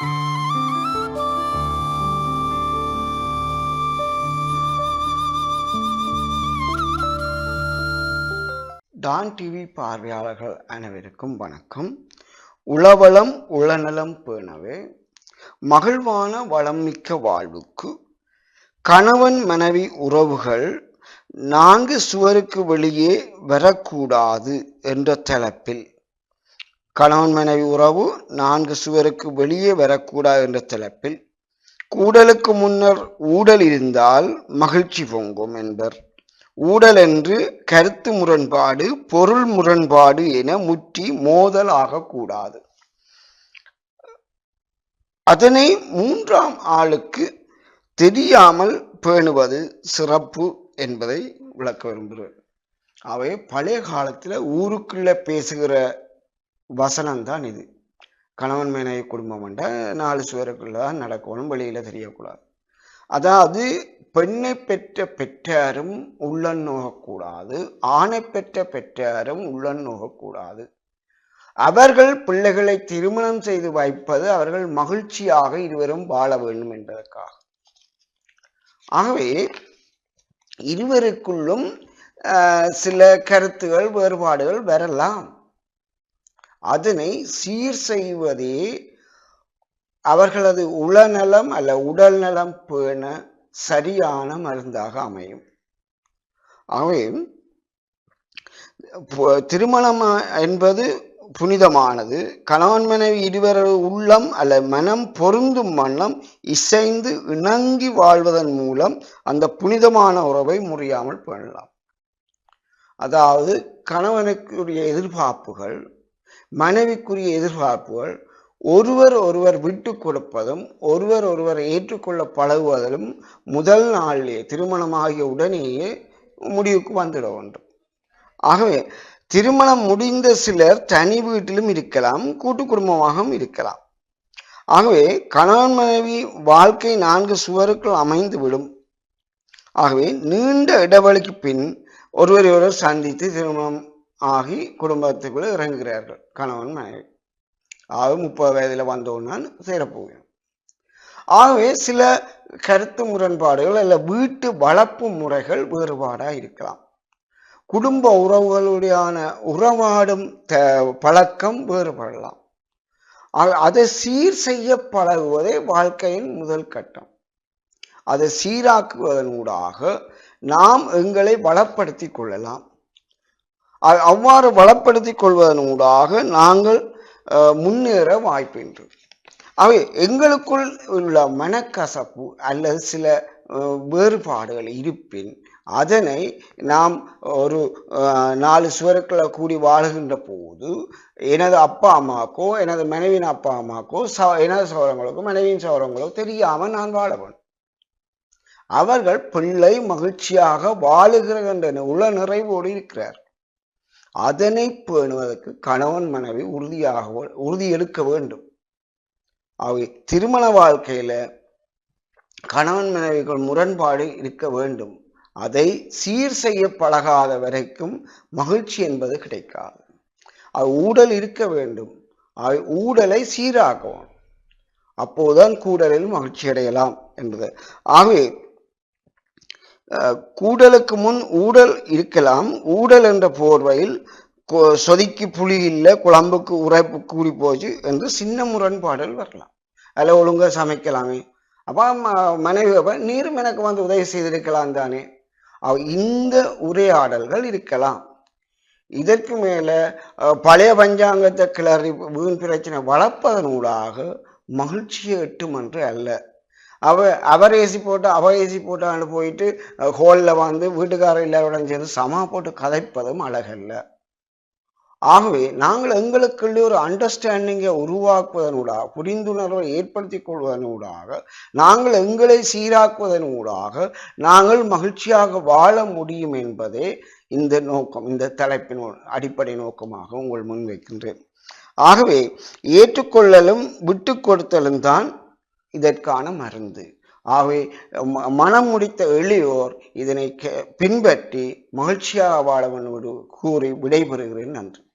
Don TV பார்வையாளர்கள் அனைவருக்கும் வணக்கம். உளவளம் உளநலம் பேணவே மகிழ்வான வளம்மிக்க வாழ்வுக்கு கணவன் மனைவி உறவுகள் நான்கு சுவருக்கு வெளியே வரக்கூடாது என்ற தலைப்பில் கணவன் மனைவி உறவு நான்கு சுவருக்கு வெளியே வரக்கூடாது என்ற தலைப்பில் கூடலுக்கு முன்னர் ஊடல் இருந்தால் மகிழ்ச்சி பொங்கும் என்பர். ஊடல் என்று கருத்து முரண்பாடு பொருள் முரண்பாடு என முற்றி மோதல் ஆகக்கூடாது. அதனை மூன்றாம் ஆளுக்கு தெரியாமல் பேணுவது சிறப்பு என்பதை விளக்க விரும்புகிறேன். அவை பழைய காலத்தில் ஊருக்குள்ள பேசுகிற வசனம் தான் இது. கணவன் மனைவி குடும்பம் என்ற நாலு சுவருக்குள்ள தான் நடக்கணும் வெளியில் தெரியக்கூடாது. அதாவது பெண்ணை பெற்ற பெற்றாரும் உள்ளன் நோகக்கூடாது ஆணை பெற்ற பெற்றாரும் உள்ளன் நோகக்கூடாது. அவர்கள் பிள்ளைகளை திருமணம் செய்து வைப்பது அவர்கள் மகிழ்ச்சியாக இருவரும் வாழ வேண்டும் என்பதற்காக. ஆகவே இருவருக்குள்ளும் சில கருத்துகள் வேறுபாடுகள் வரலாம். அதனை சீர் செய்வதே அவர்களது உளநலம் அல்ல உடல் நலம் பேண சரியான மருந்தாக அமையும். ஆகவே திருமணம் என்பது புனிதமானது. கணவன் மனைவி இருவரது உள்ளம் அல்ல மனம் பொருந்தும் வண்ணம் இசைந்து இணங்கி வாழ்வதன் மூலம் அந்த புனிதமான உறவை முறியாமல் பண்ணலாம் அதாவது கணவனுக்குரிய எதிர்பார்ப்புகள் மனைவிக்குரிய எதிர்பார்ப்புகள் ஒருவர் ஒருவர் விட்டு கொடுப்பதும் ஒருவர் ஒருவர் ஏற்றுக்கொள்ள பழகுவதிலும் முதல் நாளிலே திருமணமாகிய உடனேயே முடிவுக்கு வந்துட வேண்டும். ஆகவே திருமணம் முடிந்த சிலர் தனி வீட்டிலும் இருக்கலாம் கூட்டு குடும்பமாகவும் இருக்கலாம். ஆகவே கணவன் மனைவி வாழ்க்கை நான்கு சுவருக்குள் அமைந்து விடும் ஆகவே நீண்ட இடைவெளிக்கு பின் ஒருவரையொருவர் சந்தித்து திருமணம் ஆகி குடும்பத்துக்குள்ளே இறங்குகிறார்கள். கணவன் மனைவி. ஆக முப்பது வயதில் வந்தோன்னு சேரப்போகிறோம் ஆகவே சில கருத்து முரண்பாடுகள் அல்ல வீட்டு வளர்ப்பு முறைகள் வேறுபாடாக இருக்கலாம். குடும்ப உறவுகளுடையான உறவாடும் த- பழக்கம் வேறுபடலாம். அதை சீர் செய்ய பழகுவதே வாழ்க்கையின் முதல் கட்டம். அதை சீராக்குவதன் ஊடாக நாம் எங்களை வளப்படுத்திக் கொள்ளலாம். அவ்வாறு வளப்படுத்தி கொள்வதன் ஊடாக நாங்கள் அஹ், முன்னேற வாய்ப்பின்று. அவை எங்களுக்குள் உள்ள மனக்கசப்பு அல்லது சில வேறுபாடுகள் இருப்பின் அதனை நாம் ஒரு அஹ், நாலு சுவருக்களை கூடி வாழுகின்ற போது எனது அப்பா அம்மாக்கோ எனது மனைவியின் அப்பா அம்மாக்கோ ச எனது சௌரங்களுக்கோ மனைவியின் சௌரங்களோ தெரியாமல் நான் வாழ வேண்டும். அவர்கள் பிள்ளை மகிழ்ச்சியாக வாழுகிற என்ற உள்ள நிறைவோடு இருக்கிறார். அதனை பேணுவதற்கு கணவன் மனைவி உறுதியாக உறுதி எடுக்க வேண்டும். அவை திருமண வாழ்க்கையில கணவன் மனைவிகள் முரண்பாடு இருக்க வேண்டும். அதை சீர் செய்ய பழகாத வரைக்கும் மகிழ்ச்சி என்பது கிடைக்காது. அது ஊடல் இருக்க வேண்டும். அவை ஊடலை சீராக்கவும் அப்போதுதான் கூடலில் மகிழ்ச்சி அடையலாம் என்பது. ஆகவே கூடலுக்கு முன் ஊடல் இருக்கலாம். ஊடல் என்ற போர்வையில் கொ- சொதிக்கு புளி இல்லை குழம்புக்கு உரைப்பு கூடி போச்சு என்று சின்ன முரண்பாடல் வரலாம். அதில் ஒழுங்காக சமைக்கலாமே. அப்போ ம- மனைவி அப்ப நீரும் எனக்கு வந்து உதவி செய்திருக்கலாம் தானே. அவ- இந்த உரையாடல்கள் இருக்கலாம். இதற்கு மேலே பழைய பஞ்சாங்கத்தை கிளறி வீண் பிரச்சனை வளர்ப்பதனூடாக மகிழ்ச்சியை எட்டும் என்று அல்ல. அவ அவர் ஏசி போட்டு அவ ஏசி போட்டான்னு போயிட்டு ஹோலில் வந்து வீட்டுக்காரர் எல்லாரோட சேர்ந்து சமா போட்டு கதைப்பதும் அழகல்ல. ஆகவே நாங்கள் எங்களுக்குள்ளே ஒரு அண்டர்ஸ்டாண்டிங்கை உருவாக்குவதனூடாக புரிந்துணர்வை ஏற்படுத்திக் கொள்வதனூடாக நாங்கள் எங்களை சீராக்குவதனூடாக நாங்கள் மகிழ்ச்சியாக வாழ முடியும் என்பதே இந்த நோக்கம் இந்த தலைப்பின் அடிப்படை நோக்கமாக உங்கள் முன்வைக்கின்றேன் ஆகவே ஏற்றுக்கொள்ளலும் விட்டு கொடுத்தலும் தான் இதற்கான மருந்து. ஆகவே ம- மனம் முடித்த எளியோர் இதனை கே- பின்பற்றி மகிழ்ச்சியாக வாழவனோடு கூறி விடைபெறுகிறேன். நன்றி.